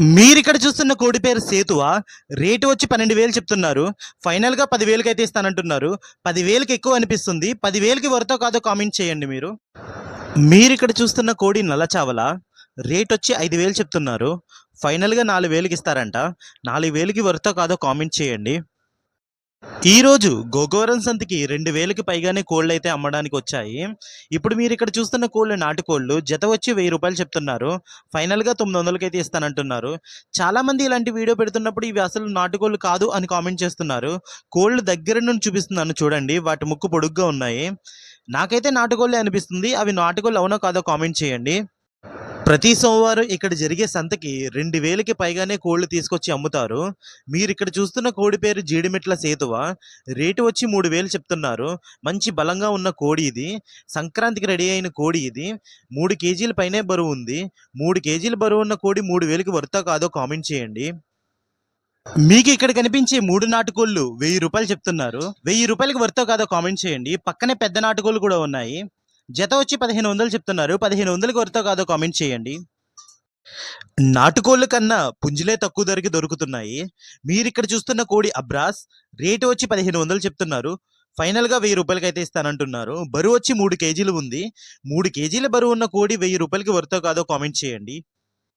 మీరు ఇక్కడ చూస్తున్న కోడి పేరు సేతువ? రేటు వచ్చి పన్నెండు వేలు చెప్తున్నారు. ఫైనల్గా పదివేలకి అయితే ఇస్తానంటున్నారు. పదివేలకి ఎక్కువ అనిపిస్తుంది. పదివేలకి వరతో కాదో కామెంట్ చేయండి మీరు. మీరు ఇక్కడ చూస్తున్న కోడి నల్లచావల? రేట్ వచ్చి ఐదు వేలు చెప్తున్నారు. ఫైనల్గా నాలుగు వేలకి ఇస్తారంట. నాలుగు వేలకి వరతో కాదో కామెంట్ చేయండి. ఈ రోజు గోగోరం సంతికి రెండు వేలకి పైగానే కోళ్ళు అయితే అమ్మడానికి వచ్చాయి. ఇప్పుడు మీరు ఇక్కడ చూస్తున్న కోళ్ళు నాటుకోళ్ళు జత వచ్చి వెయ్యి రూపాయలు చెప్తున్నారు. ఫైనల్గా తొమ్మిది వందలకి అయితే ఇస్తానంటున్నారు. చాలామంది ఇలాంటి వీడియో పెడుతున్నప్పుడు ఇవి అసలు నాటుకోళ్ళు కాదు అని కామెంట్ చేస్తున్నారు. కోళ్ళు దగ్గర నుండి చూపిస్తున్నాను చూడండి వాటి ముక్కు పొడుగ్గా ఉన్నాయి. నాకైతే నాటుకోళ్ళే అనిపిస్తుంది. అవి నాటుకోళ్ళు అవునో కాదో కామెంట్ చేయండి. ప్రతి సోమవారం ఇక్కడ జరిగే సంతకి రెండు వేలకి పైగానే కోళ్ళు తీసుకొచ్చి అమ్ముతారు. మీరు ఇక్కడ చూస్తున్న కోడి పేరు జీడిమెట్ల సేతువ. రేటు వచ్చి మూడు వేలు చెప్తున్నారు. మంచి బలంగా ఉన్న కోడి ఇది. సంక్రాంతికి రెడీ అయిన కోడి ఇది. మూడు కేజీల పైనే బరువు ఉంది. మూడు కేజీల బరువు ఉన్న కోడి మూడు వేలకి వర్తా కాదో కామెంట్ చేయండి. మీకు ఇక్కడ కనిపించే మూడు నాటుకోళ్ళు వెయ్యి రూపాయలు చెప్తున్నారు. వెయ్యి రూపాయలకి వర్తో కాదో కామెంట్ చేయండి. పక్కనే పెద్ద నాటుకోళ్ళు కూడా ఉన్నాయి. జత వచ్చి పదిహేను వందలు చెప్తున్నారు. పదిహేను వందలు వర్తో కాదో కామెంట్ చేయండి. నాటుకోళ్ళ కన్నా పుంజులే తక్కువ ధరకి దొరుకుతున్నాయి. మీరు ఇక్కడ చూస్తున్న కోడి అబ్రాస్ రేటు వచ్చి పదిహేను వందలు చెప్తున్నారు. ఫైనల్గా వెయ్యి రూపాయలకి అయితే ఇస్తానంటున్నారు. బరువు వచ్చి మూడు కేజీలు ఉంది. మూడు కేజీల బరువు ఉన్న కోడి వెయ్యి రూపాయలకి వరతో కాదో కామెంట్ చేయండి.